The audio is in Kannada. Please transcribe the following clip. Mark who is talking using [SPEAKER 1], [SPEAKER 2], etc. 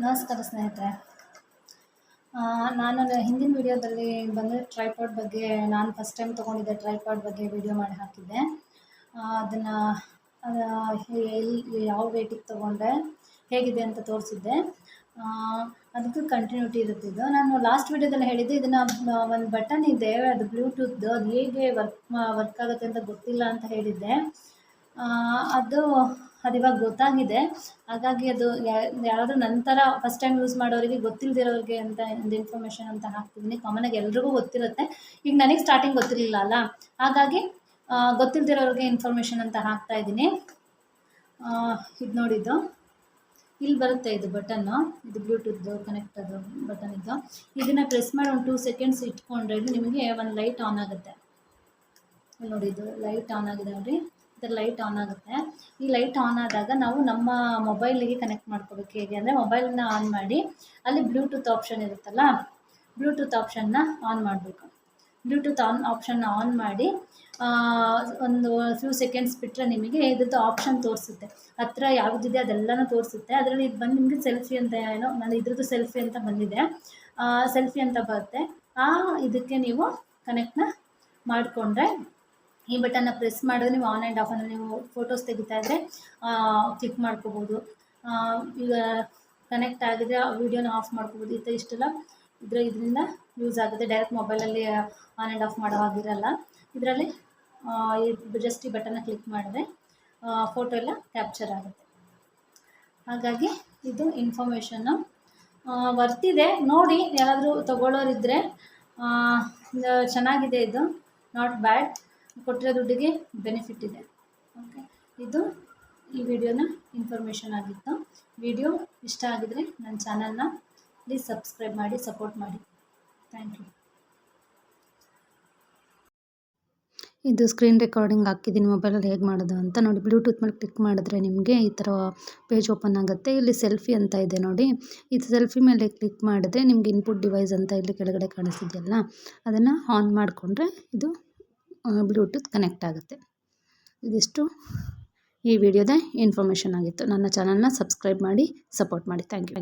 [SPEAKER 1] ನಮಸ್ಕಾರ ಸ್ನೇಹಿತರೆ. ನಾನು ಹಿಂದಿನ ವಿಡಿಯೋದಲ್ಲಿ ಬಂದರೆ ಟ್ರೈಪಾಡ್ ಬಗ್ಗೆ, ನಾನು ಫಸ್ಟ್ ಟೈಮ್ ತೊಗೊಂಡಿದ್ದೆ ಟ್ರೈಪಾಡ್ ಬಗ್ಗೆ ವಿಡಿಯೋ ಮಾಡಿ ಹಾಕಿದ್ದೆ. ಅದನ್ನು ಎಲ್ಲಿ ಯಾವ ರೇಟಿಗೆ ತೊಗೊಂಡೆ, ಹೇಗಿದೆ ಅಂತ ತೋರಿಸಿದ್ದೆ. ಅದಕ್ಕೂ ಕಂಟಿನ್ಯೂಟಿ ಇರುತ್ತೆ ಇದು. ನಾನು ಲಾಸ್ಟ್ ವಿಡಿಯೋದಲ್ಲಿ ಹೇಳಿದ್ದೆ, ಇದನ್ನು ಒಂದು ಬಟನ್ ಇದೆ, ಅದು ಬ್ಲೂಟೂತ್ದು ಅದು ಹೇಗೆ ವರ್ಕ್ ವರ್ಕ್ ಆಗುತ್ತೆ ಅಂತ ಗೊತ್ತಿಲ್ಲ ಅಂತ ಹೇಳಿದ್ದೆ. ಅದು ಅದು ಇವಾಗ ಗೊತ್ತಾಗಿದೆ. ಹಾಗಾಗಿ ಅದು ಯಾರಾದರೂ ನಂತರ ಫಸ್ಟ್ ಟೈಮ್ ಯೂಸ್ ಮಾಡೋರಿಗೆ ಗೊತ್ತಿಲ್ಲದಿರೋರಿಗೆ ಅಂತ ಒಂದು ಇನ್ಫಾರ್ಮೇಷನ್ ಅಂತ ಹಾಕ್ತಿದ್ದೀನಿ ಕಾಮನಾಗಿ ಎಲ್ರಿಗೂ ಗೊತ್ತಿರುತ್ತೆ. ಈಗ ನನಗೆ ಸ್ಟಾರ್ಟಿಂಗ್ ಗೊತ್ತಿರಲಿಲ್ಲ ಅಲ್ಲ? ಹಾಗಾಗಿ ಗೊತ್ತಿಲ್ಲದಿರೋರಿಗೆ ಇನ್ಫಾರ್ಮೇಷನ್ ಅಂತ ಹಾಕ್ತಾ ಇದ್ದೀನಿ. ಇದು ನೋಡಿದ್ದು ಇಲ್ಲಿ ಬರುತ್ತೆ ಇದು ಬಟನ್ನು ಇದು ಬ್ಲೂಟೂತ್ದು ಕನೆಕ್ಟ್ ಅದು ಬಟನ್ ಇದು. ಇದನ್ನು ಪ್ರೆಸ್ ಮಾಡಿ ಒಂದು ಟೂ ಸೆಕೆಂಡ್ಸ್ ಇಟ್ಕೊಂಡ್ರೆ ನಿಮಗೆ ಒಂದು ಲೈಟ್ ಆನ್ ಆಗುತ್ತೆ. ನೋಡಿದ್ದು ಲೈಟ್ ಆನ್ ಆಗಿದೆ ನೋಡಿ. ಇದರ ಲೈಟ್ ಆನ್ ಆಗುತ್ತೆ. ಈ ಲೈಟ್ ಆನ್ ಆದಾಗ ನಾವು ನಮ್ಮ ಮೊಬೈಲಿಗೆ ಕನೆಕ್ಟ್ ಮಾಡ್ಕೋಬೇಕು ಹೇಗೆ ಅಂದರೆ ಮೊಬೈಲನ್ನ ಆನ್ ಮಾಡಿ ಅಲ್ಲಿ ಬ್ಲೂಟೂತ್ ಆಪ್ಷನ್ ಇರುತ್ತಲ್ಲ, ಬ್ಲೂಟೂತ್ ಆಪ್ಷನ್ನ ಆನ್ ಮಾಡಬೇಕು. ಬ್ಲೂಟೂತ್ ಆನ್ ಆಪ್ಷನ್ನ ಆನ್ ಮಾಡಿ ಒಂದು ಫ್ಯೂ ಸೆಕೆಂಡ್ಸ್ ಬಿಟ್ಟರೆ ನಿಮಗೆ ಇದ್ರದ್ದು ಆಪ್ಷನ್ ತೋರಿಸುತ್ತೆ. ಹತ್ರ ಯಾವುದಿದೆ ಅದೆಲ್ಲನೂ ತೋರಿಸುತ್ತೆ. ಅದರಲ್ಲಿ ಇದು ಬಂದು ನಿಮಗೆ ಸೆಲ್ಫಿ ಅಂತ ಏನೋ ನಾನು ಇದ್ರದ್ದು ಸೆಲ್ಫಿ ಅಂತ ಬಂದಿದೆ. ಸೆಲ್ಫಿ ಅಂತ ಬರುತ್ತೆ. ಆ, ಇದಕ್ಕೆ ನೀವು ಕನೆಕ್ಟ್ನ ಮಾಡಿಕೊಂಡ್ರೆ ಈ ಬಟನ್ನ ಪ್ರೆಸ್ ಮಾಡಿದ್ರೆ ನೀವು ಆನ್ ಆ್ಯಂಡ್ ಆಫ್ ಅನ್ನು ನೀವು ಫೋಟೋಸ್ ತೆಗಿತಾ ಇದ್ದರೆ ಕ್ಲಿಕ್ ಮಾಡ್ಕೋಬೋದು. ಈಗ ಕನೆಕ್ಟ್ ಆಗಿದ್ರೆ ಆ ವೀಡಿಯೋನ ಆಫ್ ಮಾಡ್ಕೋಬೋದು. ಈ ಥರ ಇಷ್ಟೆಲ್ಲ ಇದ್ರ ಇದರಿಂದ ಯೂಸ್ ಆಗುತ್ತೆ. ಡೈರೆಕ್ಟ್ ಮೊಬೈಲಲ್ಲಿ ಆನ್ ಆ್ಯಂಡ್ ಆಫ್ ಮಾಡೋ ಹಾಗಿರಲ್ಲ. ಇದರಲ್ಲಿ ಜಸ್ಟ್ ಈ ಬಟನ್ನ ಕ್ಲಿಕ್ ಮಾಡಿದ್ರೆ ಫೋಟೋ ಎಲ್ಲ ಕ್ಯಾಪ್ಚರ್ ಆಗುತ್ತೆ. ಹಾಗಾಗಿ ಇದು ಇನ್ಫಾರ್ಮೇಷನ್ನು ವರ್ತಿದೆ. ನೋಡಿ, ಯಾರಾದರೂ ತಗೊಳ್ಳೋರಿದ್ದರೆ ಚೆನ್ನಾಗಿದೆ ಇದು. ನಾಟ್ ಬ್ಯಾಡ್ ಕೊಟ್ಟಿರೋ ದುಡ್ಡಿಗೆ ಬೆನಿಫಿಟ್ ಇದೆ. ಓಕೆ ಇದು ಈ ವಿಡಿಯೋನ ಇನ್ಫಾರ್ಮೇಷನ್ ಆಗಿತ್ತು. ವಿಡಿಯೋ ಇಷ್ಟ ಆಗಿದರೆ ನನ್ನ ಚಾನಲ್ನ ಪ್ಲೀಸ್ ಸಬ್ಸ್ಕ್ರೈಬ್ ಮಾಡಿ ಸಪೋರ್ಟ್ ಮಾಡಿ. ಥ್ಯಾಂಕ್ ಯು
[SPEAKER 2] ಇದು ಸ್ಕ್ರೀನ್ ರೆಕಾರ್ಡಿಂಗ್ ಹಾಕಿದ್ದೀನಿ. ಮೊಬೈಲಲ್ಲಿ ಹೇಗೆ ಮಾಡೋದು ಅಂತ ನೋಡಿ. ಬ್ಲೂಟೂತ್ ಮೇಲೆ ಕ್ಲಿಕ್ ಮಾಡಿದ್ರೆ ನಿಮಗೆ ಈ ಥರ ಪೇಜ್ ಓಪನ್ ಆಗುತ್ತೆ. ಇಲ್ಲಿ ಸೆಲ್ಫಿ ಅಂತ ಇದೆ ನೋಡಿ. ಇದು ಸೆಲ್ಫಿ ಮೇಲೆ ಕ್ಲಿಕ್ ಮಾಡಿದ್ರೆ ನಿಮಗೆ ಇನ್ಪುಟ್ ಡಿವೈಸ್ ಅಂತ ಇಲ್ಲಿ ಕೆಳಗಡೆ ಕಾಣಿಸ್ತಿದೆಯಲ್ಲ, ಅದನ್ನು ಆನ್ ಮಾಡಿಕೊಂಡ್ರೆ ಇದು ಬ್ಲೂಟೂತ್ ಕನೆಕ್ಟ್ ಆಗುತ್ತೆ. ಇದಿಷ್ಟು ಈ ವಿಡಿಯೋದ ಇನ್ಫಾರ್ಮೇಷನ್ ಆಗಿತ್ತು. ನನ್ನ ಚಾನಲ್ನ ಸಬ್ಸ್ಕ್ರೈಬ್ ಮಾಡಿ ಸಪೋರ್ಟ್ ಮಾಡಿ. Thank you